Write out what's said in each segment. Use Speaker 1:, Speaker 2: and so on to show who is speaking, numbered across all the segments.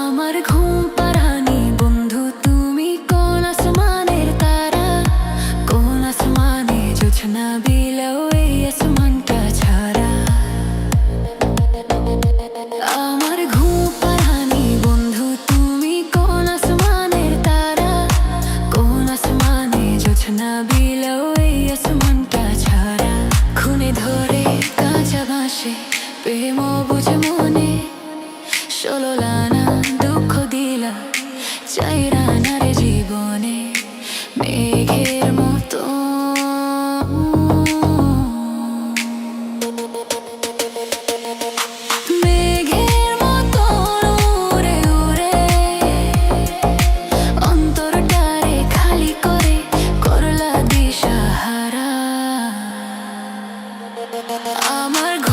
Speaker 1: আমার ঘুম পারানি বন্ধু তুমি কোন আসমানের তারা? কোন আসমানে জোছনা বিলাও আমার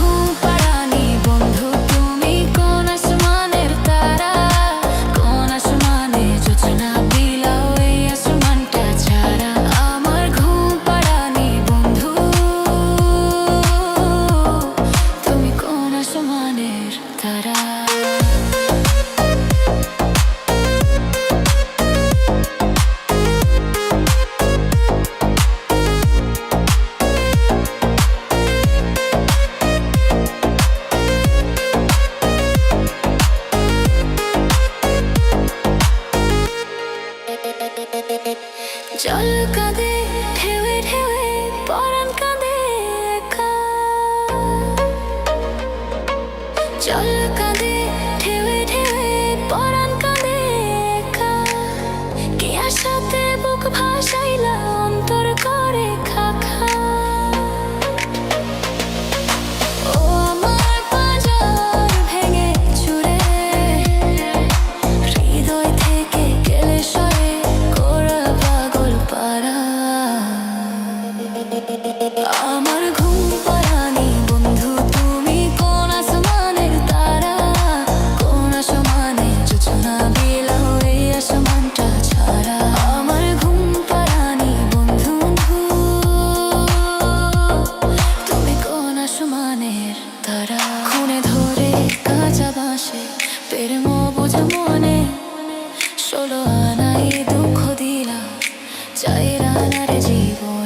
Speaker 1: জল কাঁদে ঢেউে ঢেউে পরাণ আমার ঘুম পারানি বন্ধু, তুমি কোন বন্ধু তুমি কোন তারা? ধরে বাসে প্রেম আনাই দুঃখ দিলা চাই রানার জীবন